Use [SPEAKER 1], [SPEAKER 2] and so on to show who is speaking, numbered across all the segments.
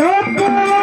[SPEAKER 1] Tết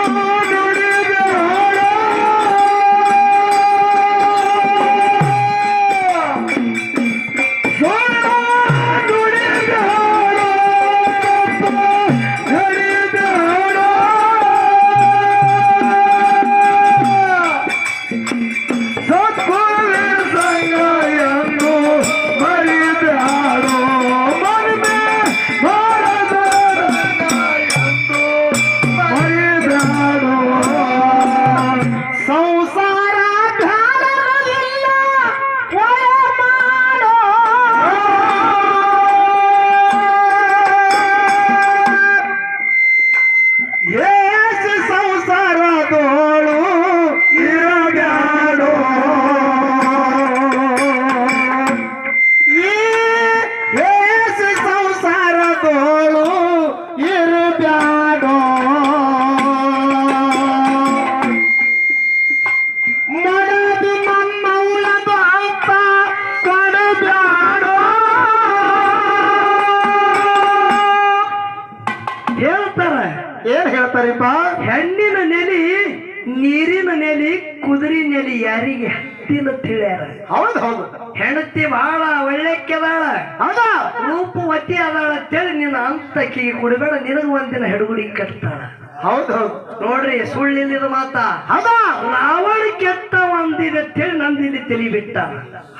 [SPEAKER 1] ನೀರಿನ ನೆಲೆ ಕುದುರೆ ನೆಲೆ ಯಾರಿಗೆ ಹತ್ತಿನ ತಿಳಿಯಾರ
[SPEAKER 2] ಹೌದು ಹೌದು.
[SPEAKER 1] ಹೆಂಡತಿ ಬಹಳ ಒಳ್ಳೆಕ್ಕೆದಾಳ
[SPEAKER 2] ಹೌದಾ?
[SPEAKER 1] ರೂಪವತಿ ಅದಾಳ ಅಂತೇಳಿ ನಿನ್ನ ಅಂತಕಿಗೆ ಕುಡಿಬೇಡ ನಿನಗ ಒಂದಿನ ಹೆಡುಗುಡಿಗೆ ಕಟ್ತಾಳ.
[SPEAKER 2] ಹೌದು ಹೌದು.
[SPEAKER 1] ನೋಡ್ರಿ ಸುಳ್ಳಿಲ್ಲದ ಮಾತಾ.
[SPEAKER 2] ಹೌದಾ?
[SPEAKER 1] ರಾವಣ ಕೆತ್ತ ಒಂದಿದೆ ಅಂತೇಳಿ ನಂದಿಲ್ಲಿ ತಿಳಿಬಿಟ್ಟ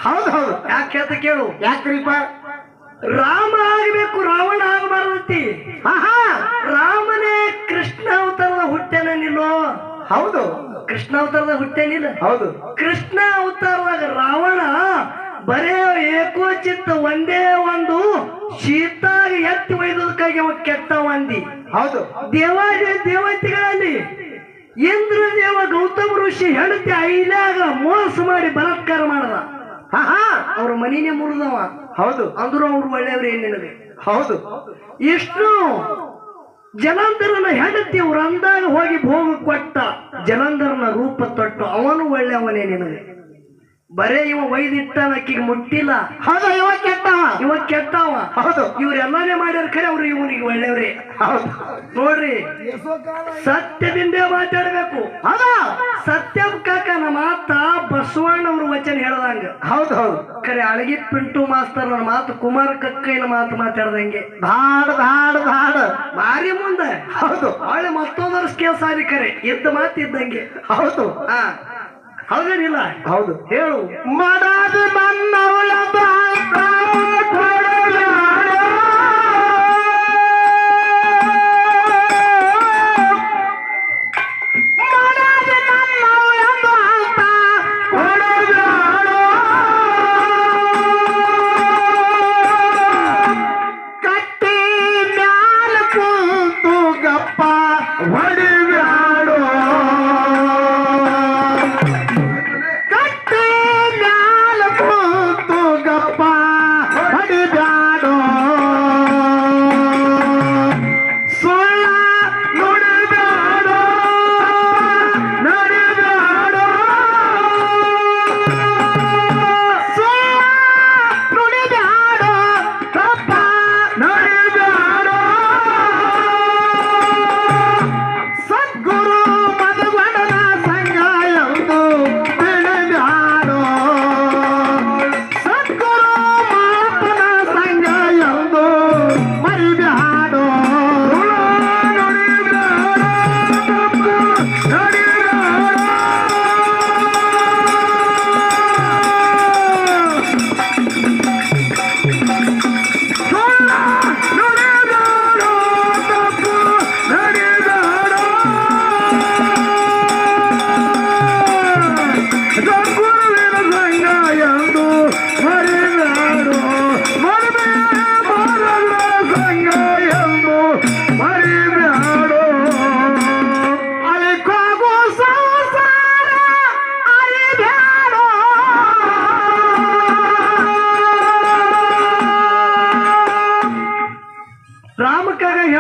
[SPEAKER 2] ಹೌದು ಹೌದು.
[SPEAKER 1] ಯಾಕೆ ಕೇಳು.
[SPEAKER 2] ಯಾಕ್ರಿಪ
[SPEAKER 1] ರಾಮ ಆಗ್ಬೇಕು ರಾವಣ ಆಗಬಾರದತಿ.
[SPEAKER 2] ಆಹಾ
[SPEAKER 1] ಕೃಷ್ಣ ಅವತಾರದ ಹುಟ್ಟೇನಿಲ್ಲ
[SPEAKER 2] ಹೌದು.
[SPEAKER 1] ಕೃಷ್ಣ ಅವತಾರದಾಗ ರಾವಣ ಬರೇ ಏಕೋಚಿತ್ತ ಒಂದೇ ಒಂದು ಶೀತಾಗ ಎತ್ತಿ ಒಯ್ದದಕ್ಕಾಗಿ ಅವ ಕೆಟ್ಟ ಒಂದಿ.
[SPEAKER 2] ಹೌದು.
[SPEAKER 1] ದೇವಾದಿ ದೇವತೆಗಳಲ್ಲಿ ಇಂದ್ರ ದೇವ ಗೌತಮ ಋಷಿ ಹೆಂಡತಿ ಐಲಾಗ ಮೋಸ ಮಾಡಿ ಬಲಾತ್ಕಾರ ಮಾಡದ. ಅವ್ರ ಮನಿನೇ ಮುರಿದವ.
[SPEAKER 2] ಹೌದು.
[SPEAKER 1] ಅಂದ್ರು ಅವ್ರು ಒಳ್ಳೆಯವ್ರು ಏನಿಲ್ಲ
[SPEAKER 2] ಹೌದು.
[SPEAKER 1] ಇಷ್ಟು ಜಲಂಧರನ ಹೆಂಡತಿ ಅವ್ರ ಅಂದಾಗ ಹೋಗಿ ಭೋಗ ಕೊಟ್ಟ ಜಲಂಧರನ ರೂಪ ತೊಟ್ಟು ಅವನು ಒಳ್ಳೆಯವನೇ ನಿನಗೆ. ಬರೇ ಇವ ಒಯ್ದಿಟ್ಟಾನ ಅಕ್ಕಿಗೆ ಮುಟ್ಟಿಲ್ಲ.
[SPEAKER 2] ಹೌದು ಇವ ಕೆಟ್ಟವ.
[SPEAKER 1] ಇವ ಕೆಟ್ಟವ.
[SPEAKER 2] ಹೌದು.
[SPEAKER 1] ಇವ್ರೆಲ್ಲಾನೇ ಮಾಡ್ಯಾರ ಖರೆ ಅವ್ರು ಇವನಿಗೆ ಒಳ್ಳೆಯವ್ರಿ.
[SPEAKER 2] ಹೌದು.
[SPEAKER 1] ನೋಡ್ರಿ ಸತ್ಯದಿಂದೇ ಮಾತಾಡ್ಬೇಕು.
[SPEAKER 2] ಹೌದಾ.
[SPEAKER 1] ಸತ್ಯ ಕಾಕನ ಮಾತ ಬಸವಣ್ಣವ್ರ ವಚನ ಹೇಳ್ದಂಗ.
[SPEAKER 2] ಹೌದು ಹೌದು.
[SPEAKER 1] ಕರೆ ಅಳಗಿ ಪಿಂಟು ಮಾಸ್ತರ್ ನನ್ನ ಮಾತು ಕುಮಾರ ಕಕ್ಕೈನ ಮಾತು ಮಾತಾಡ್ದಂಗೆ.
[SPEAKER 2] ಬಾಡ ಬಾಡ ಬಾಡ
[SPEAKER 1] ಮಾರಿ ಮುಂದೆ.
[SPEAKER 2] ಹೌದು.
[SPEAKER 1] ಒಳ್ಳೆ ಮತ್ತೊಂದರ ಸ್ಕೇಲ್ ಸಾರಿ ಕರೆ ಇದ್ದ ಮಾತು ಇದ್ದಂಗೆ.
[SPEAKER 2] ಹೌದು.
[SPEAKER 1] ಹಾ. ಹೌದೇನಿಲ್ಲ?
[SPEAKER 2] ಹೌದು.
[SPEAKER 1] ಹೇಳು.
[SPEAKER 2] ಮಡದಿ ಮನ್ನವಳ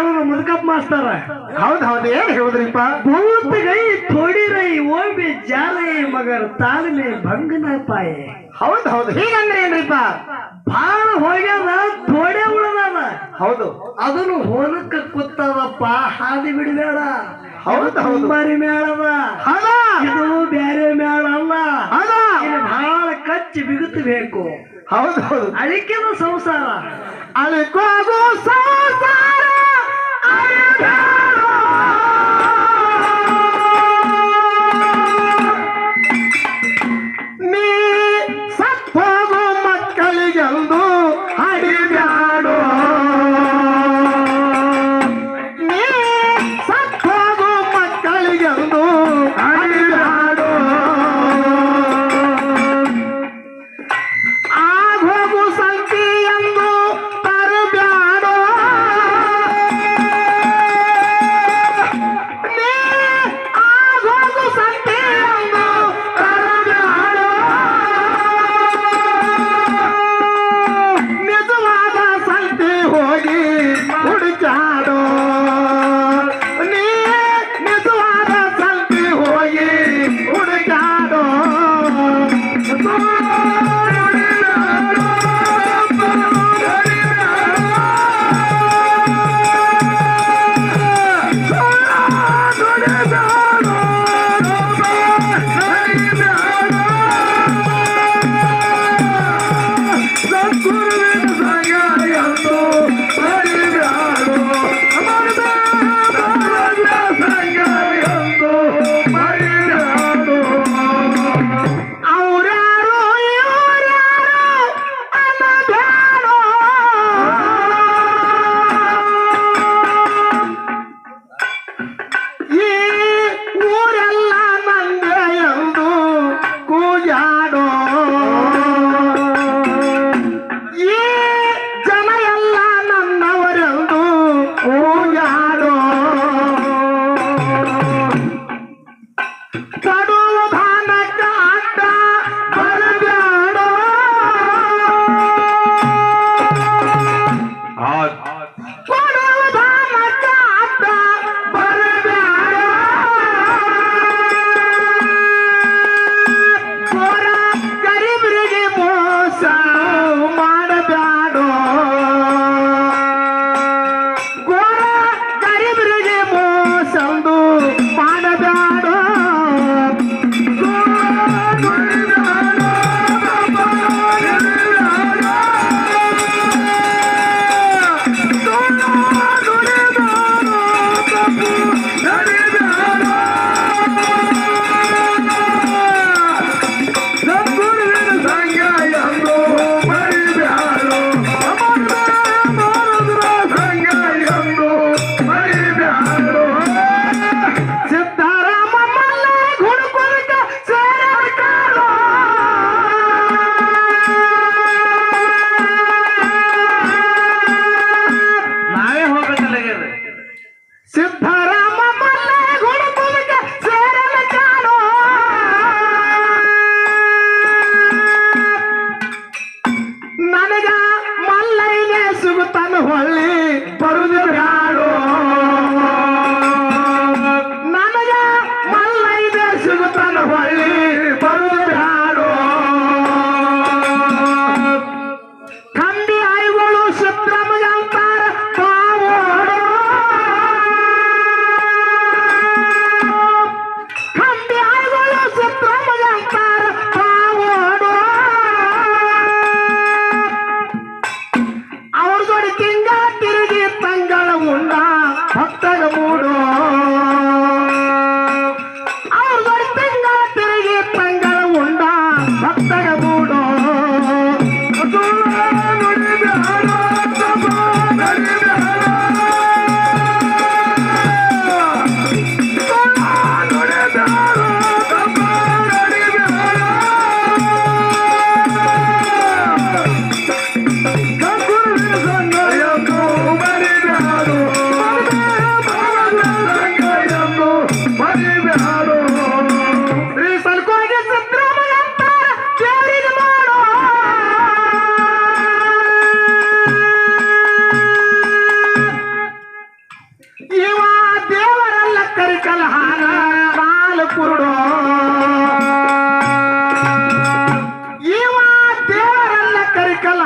[SPEAKER 1] ಮಾಡೋದು ಮುದುಕಪ್ಪ ಮಾಡ್ತಾರ
[SPEAKER 2] ಹೌದ್ ಹೌದು ಏನ್ ಹೇಳುದ್ರಿಪ್ಪ?
[SPEAKER 1] ಭೂತ್ ಗೈ ಥೋಡಿ ರೈ ಓಬಿ ಜಾಲೈ ಮಗರ್ ತಾಳ್ಮೆ ಭಂಗನ ಪಾಯ.
[SPEAKER 2] ಹೌದ್ ಹೌದು ಹೀಗಂದ್ರೆ ಏನ್ರಿಪ್ಪ?
[SPEAKER 1] ಭಾಳ ಹೋಗ್ಯಾದ ಥೋಡೆ ಉಳದಾನ.
[SPEAKER 2] ಹೌದು.
[SPEAKER 1] ಅದನ್ನು ಹೋಲಕ್ಕ ಕುತ್ತದಪ್ಪ ಹಾದಿ ಬಿಡಬೇಡ.
[SPEAKER 2] ಹೌದು ಹೌದು. ಬಾರಿ
[SPEAKER 1] ಇದು ಬೇರೆ ಮೇಳ ಅಲ್ಲ. ಬಹಳ ಕಚ್ಚಿ ಬಿಗುತ್ತಬೇಕು
[SPEAKER 2] ಹೌದು ಹೌದು.
[SPEAKER 1] ಅಳಿಕೆದ ಸಂಸಾರ.
[SPEAKER 2] ಅಳಿಕೋದು ಸಂಸಾರ. Ah! কাল